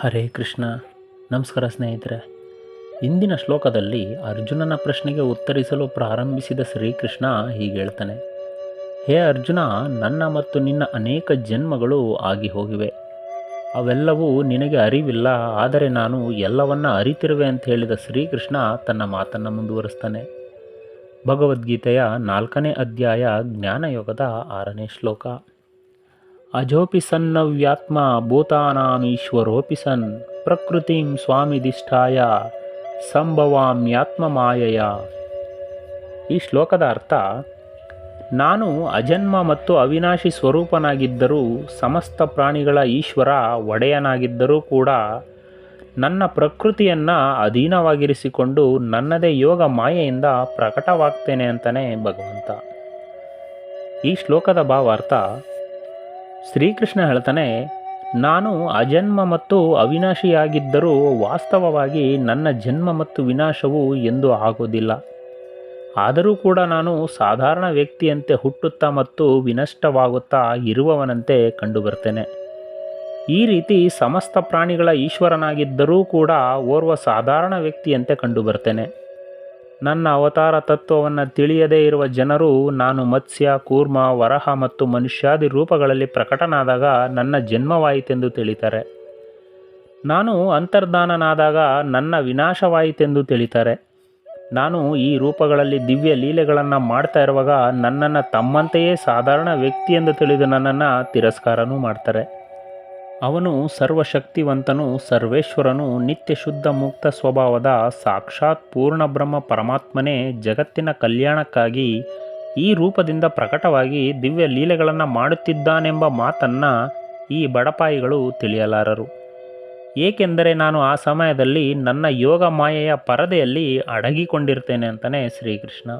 ಹರೇ ಕೃಷ್ಣ. ನಮಸ್ಕಾರ ಸ್ನೇಹಿತರೆ. ಇಂದಿನ ಶ್ಲೋಕದಲ್ಲಿ ಅರ್ಜುನನ ಪ್ರಶ್ನೆಗೆ ಉತ್ತರಿಸಲು ಪ್ರಾರಂಭಿಸಿದ ಶ್ರೀಕೃಷ್ಣ ಹೀಗೆ ಹೇಳ್ತಾನೆ. ಹೇ ಅರ್ಜುನ, ನನ್ನ ಮತ್ತು ನಿನ್ನ ಅನೇಕ ಜನ್ಮಗಳು ಆಗಿ ಹೋಗಿವೆ. ಅವೆಲ್ಲವೂ ನಿನಗೆ ಅರಿವಿಲ್ಲ, ಆದರೆ ನಾನು ಎಲ್ಲವನ್ನ ಅರಿತಿರುವೆ ಅಂತ ಹೇಳಿದ ಶ್ರೀಕೃಷ್ಣ ತನ್ನ ಮಾತನ್ನು ಮುಂದುವರಿಸ್ತಾನೆ. ಭಗವದ್ಗೀತೆಯ ನಾಲ್ಕನೇ ಅಧ್ಯಾಯ ಜ್ಞಾನಯೋಗದ ಆರನೇ ಶ್ಲೋಕ. ಅಜೋಪಿ ಸನ್ನವ್ಯಾತ್ಮ ಭೂತಾನಾಮೀಶ್ವರೋಪಿ ಸನ್ ಪ್ರಕೃತಿಂ ಸ್ವಾಮಿಧಿಷ್ಠಾಯ ಸಂಭವಾಮ್ಯಾತ್ಮ ಮಾಯಯ. ಈ ಶ್ಲೋಕದ ಅರ್ಥ, ನಾನು ಅಜನ್ಮ ಮತ್ತು ಅವಿನಾಶಿ ಸ್ವರೂಪನಾಗಿದ್ದರೂ ಸಮಸ್ತ ಪ್ರಾಣಿಗಳ ಈಶ್ವರ ಒಡೆಯನಾಗಿದ್ದರೂ ಕೂಡ ನನ್ನ ಪ್ರಕೃತಿಯನ್ನು ಅಧೀನವಾಗಿರಿಸಿಕೊಂಡು ನನ್ನದೇ ಯೋಗ ಮಾಯೆಯಿಂದ ಪ್ರಕಟವಾಗ್ತೇನೆ ಅಂತಲೇ ಭಗವಂತ. ಈ ಶ್ಲೋಕದ ಭಾವಾರ್ಥ ಶ್ರೀಕೃಷ್ಣ ಹೇಳ್ತಾನೆ, ನಾನು ಅಜನ್ಮ ಮತ್ತು ಅವಿನಾಶಿಯಾಗಿದ್ದರೂ ವಾಸ್ತವವಾಗಿ ನನ್ನ ಜನ್ಮ ಮತ್ತು ವಿನಾಶವು ಎಂದೂ ಆಗೋದಿಲ್ಲ. ಆದರೂ ಕೂಡ ನಾನು ಸಾಧಾರಣ ವ್ಯಕ್ತಿಯಂತೆ ಹುಟ್ಟುತ್ತಾ ಮತ್ತು ವಿನಷ್ಟವಾಗುತ್ತಾ ಇರುವವನಂತೆ ಕಂಡುಬರ್ತೇನೆ. ಈ ರೀತಿ ಸಮಸ್ತ ಪ್ರಾಣಿಗಳ ಈಶ್ವರನಾಗಿದ್ದರೂ ಕೂಡ ಓರ್ವ ಸಾಧಾರಣ ವ್ಯಕ್ತಿಯಂತೆ ಕಂಡುಬರ್ತೇನೆ. ನನ್ನ ಅವತಾರ ತತ್ವವನ್ನು ತಿಳಿಯದೇ ಇರುವ ಜನರು ನಾನು ಮತ್ಸ್ಯ, ಕೂರ್ಮ, ವರಹ ಮತ್ತು ಮನುಷ್ಯಾದಿ ರೂಪಗಳಲ್ಲಿ ಪ್ರಕಟನಾದಾಗ ನನ್ನ ಜನ್ಮವಾಯಿತೆಂದು ತಿಳಿತಾರೆ. ನಾನು ಅಂತರ್ಧಾನನಾದಾಗ ನನ್ನ ವಿನಾಶವಾಯಿತೆಂದು ತಿಳಿತಾರೆ. ನಾನು ಈ ರೂಪಗಳಲ್ಲಿ ದಿವ್ಯ ಲೀಲೆಗಳನ್ನು ಮಾಡ್ತಾ ಇರುವಾಗ ನನ್ನನ್ನು ತಮ್ಮಂತೆಯೇ ಸಾಧಾರಣ ವ್ಯಕ್ತಿ ಎಂದು ತಿಳಿದು ನನ್ನನ್ನು ತಿರಸ್ಕಾರನೂ ಮಾಡ್ತಾರೆ. ಅವನು ಸರ್ವಶಕ್ತಿವಂತನು, ಸರ್ವೇಶ್ವರನು ನಿತ್ಯ ಶುದ್ಧ ಮುಕ್ತ ಸ್ವಭಾವದ, ಸಾಕ್ಷಾತ್ ಪೂರ್ಣ ಬ್ರಹ್ಮ ಪರಮಾತ್ಮನೇ ಜಗತ್ತಿನ ಕಲ್ಯಾಣಕ್ಕಾಗಿ ಈ ರೂಪದಿಂದ ಪ್ರಕಟವಾಗಿ ದಿವ್ಯ ಲೀಲೆಗಳನ್ನು ಮಾಡುತ್ತಿದ್ದಾನೆಂಬ ಮಾತನ್ನು ಈ ಬಡಪಾಯಿಗಳು ತಿಳಿಯಲಾರರು. ಏಕೆಂದರೆ ನಾನು ಆ ಸಮಯದಲ್ಲಿ ನನ್ನ ಯೋಗ ಮಾಯೆಯ ಪರದೆಯಲ್ಲಿ ಅಡಗಿಕೊಂಡಿರ್ತೇನೆ ಅಂತಲೇ ಶ್ರೀಕೃಷ್ಣ.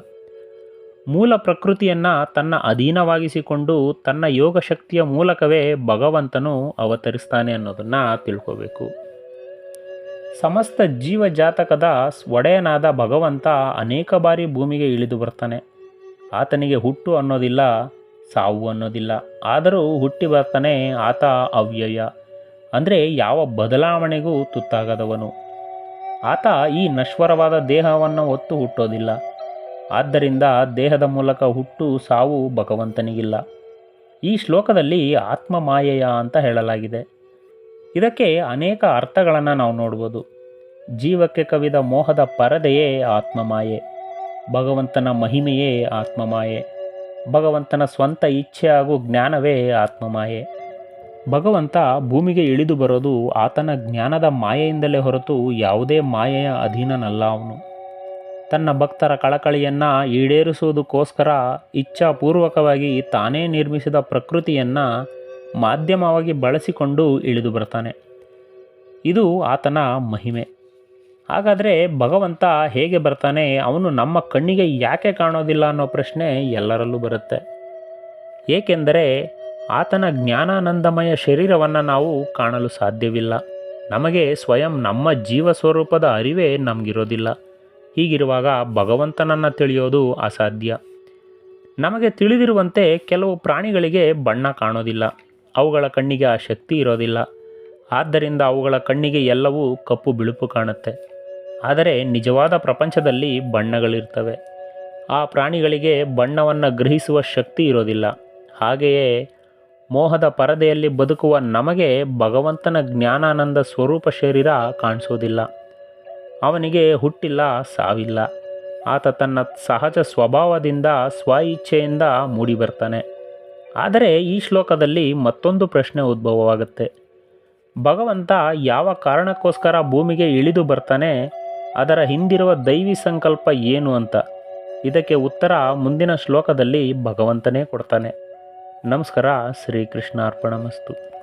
ಮೂಲ ಪ್ರಕೃತಿಯನ್ನು ತನ್ನ ಅಧೀನವಾಗಿಸಿಕೊಂಡು ತನ್ನ ಯೋಗ ಶಕ್ತಿಯ ಮೂಲಕವೇ ಭಗವಂತನು ಅವತರಿಸ್ತಾನೆ ಅನ್ನೋದನ್ನು ತಿಳ್ಕೋಬೇಕು. ಸಮಸ್ತ ಜೀವ ಜಾತಕದ ಒಡೆಯನಾದ ಭಗವಂತ ಅನೇಕ ಬಾರಿ ಭೂಮಿಗೆ ಇಳಿದು ಬರ್ತಾನೆ. ಆತನಿಗೆ ಹುಟ್ಟು ಅನ್ನೋದಿಲ್ಲ, ಸಾವು ಅನ್ನೋದಿಲ್ಲ. ಆದರೂ ಹುಟ್ಟಿ ಬರ್ತಾನೆ ಆತ ಅವ್ಯಯ. ಅಂದರೆ ಯಾವ ಬದಲಾವಣೆಗೂ ತುತ್ತಾಗದವನು. ಆತ ಈ ನಶ್ವರವಾದ ದೇಹವನ್ನು ಹೊತ್ತು ಹುಟ್ಟೋದಿಲ್ಲ. ಆದ್ದರಿಂದ ದೇಹದ ಮೂಲಕ ಹುಟ್ಟು ಸಾವು ಭಗವಂತನಿಗಿಲ್ಲ. ಈ ಶ್ಲೋಕದಲ್ಲಿ ಆತ್ಮ ಮಾಯೆಯ ಅಂತ ಹೇಳಲಾಗಿದೆ. ಇದಕ್ಕೆ ಅನೇಕ ಅರ್ಥಗಳನ್ನು ನಾವು ನೋಡ್ಬೋದು. ಜೀವಕ್ಕೆ ಕವಿದ ಮೋಹದ ಪರದೆಯೇ ಆತ್ಮ ಮಾಯೆ ಭಗವಂತನ ಮಹಿಮೆಯೇ ಆತ್ಮ ಮಾಯೆ ಭಗವಂತನ ಸ್ವಂತ ಇಚ್ಛೆ ಹಾಗೂ ಜ್ಞಾನವೇ ಆತ್ಮಮಾಯೆ. ಭಗವಂತ ಭೂಮಿಗೆ ಇಳಿದು ಬರೋದು ಆತನ ಜ್ಞಾನದ ಮಾಯೆಯಿಂದಲೇ ಹೊರತು ಯಾವುದೇ ಮಾಯೆಯ ಅಧೀನನಲ್ಲ ಅವನು. ತನ್ನ ಭಕ್ತರ ಕಳಕಳಿಯನ್ನು ಈಡೇರಿಸುವುದಕ್ಕೋಸ್ಕರ ಇಚ್ಛಾಪೂರ್ವಕವಾಗಿ ತಾನೇ ನಿರ್ಮಿಸಿದ ಪ್ರಕೃತಿಯನ್ನು ಮಾಧ್ಯಮವಾಗಿ ಬಳಸಿಕೊಂಡು ಇಳಿದು ಬರ್ತಾನೆ. ಇದು ಆತನ ಮಹಿಮೆ. ಹಾಗಾದರೆ ಭಗವಂತ ಹೇಗೆ ಬರ್ತಾನೆ, ಅವನು ನಮ್ಮ ಕಣ್ಣಿಗೆ ಯಾಕೆ ಕಾಣೋದಿಲ್ಲ ಅನ್ನೋ ಪ್ರಶ್ನೆ ಎಲ್ಲರಲ್ಲೂ ಬರುತ್ತೆ. ಏಕೆಂದರೆ ಆತನ ಜ್ಞಾನಾನಂದಮಯ ಶರೀರವನ್ನು ನಾವು ಕಾಣಲು ಸಾಧ್ಯವಿಲ್ಲ. ನಮಗೆ ಸ್ವಯಂ ನಮ್ಮ ಜೀವ ಸ್ವರೂಪದ ಅರಿವೇ ನಮಗಿರೋದಿಲ್ಲ. ಹೀಗಿರುವಾಗ ಭಗವಂತನನ್ನು ತಿಳಿಯೋದು ಅಸಾಧ್ಯ. ನಮಗೆ ತಿಳಿದಿರುವಂತೆ ಕೆಲವು ಪ್ರಾಣಿಗಳಿಗೆ ಬಣ್ಣ ಕಾಣೋದಿಲ್ಲ. ಅವುಗಳ ಕಣ್ಣಿಗೆ ಆ ಶಕ್ತಿ ಇರೋದಿಲ್ಲ. ಆದ್ದರಿಂದ ಅವುಗಳ ಕಣ್ಣಿಗೆ ಎಲ್ಲವೂ ಕಪ್ಪು ಬಿಳುಪು ಕಾಣುತ್ತೆ. ಆದರೆ ನಿಜವಾದ ಪ್ರಪಂಚದಲ್ಲಿ ಬಣ್ಣಗಳಿರ್ತವೆ. ಆ ಪ್ರಾಣಿಗಳಿಗೆ ಬಣ್ಣವನ್ನು ಗ್ರಹಿಸುವ ಶಕ್ತಿ ಇರೋದಿಲ್ಲ. ಹಾಗೆಯೇ ಮೋಹದ ಪರದೆಯಲ್ಲಿ ಬದುಕುವ ನಮಗೆ ಭಗವಂತನ ಜ್ಞಾನಾನಂದ ಸ್ವರೂಪ ಶರೀರ ಕಾಣಿಸೋದಿಲ್ಲ. ಅವನಿಗೆ ಹುಟ್ಟಿಲ್ಲ, ಸಾವಿಲ್ಲ. ಆತ ತನ್ನ ಸಹಜ ಸ್ವಭಾವದಿಂದ ಸ್ವ ಇಚ್ಛೆಯಿಂದ ಮೂಡಿಬರ್ತಾನೆ. ಆದರೆ ಈ ಶ್ಲೋಕದಲ್ಲಿ ಮತ್ತೊಂದು ಪ್ರಶ್ನೆ ಉದ್ಭವವಾಗುತ್ತೆ. ಭಗವಂತ ಯಾವ ಕಾರಣಕ್ಕೋಸ್ಕರ ಭೂಮಿಗೆ ಇಳಿದು ಬರ್ತಾನೆ, ಅದರ ಹಿಂದಿರುವ ದೈವಿ ಸಂಕಲ್ಪ ಏನು ಅಂತ? ಇದಕ್ಕೆ ಉತ್ತರ ಮುಂದಿನ ಶ್ಲೋಕದಲ್ಲಿ ಭಗವಂತನೇ ಕೊಡ್ತಾನೆ. ನಮಸ್ಕಾರ ಶ್ರೀಕೃಷ್ಣ ಅರ್ಪಣಮಸ್ತು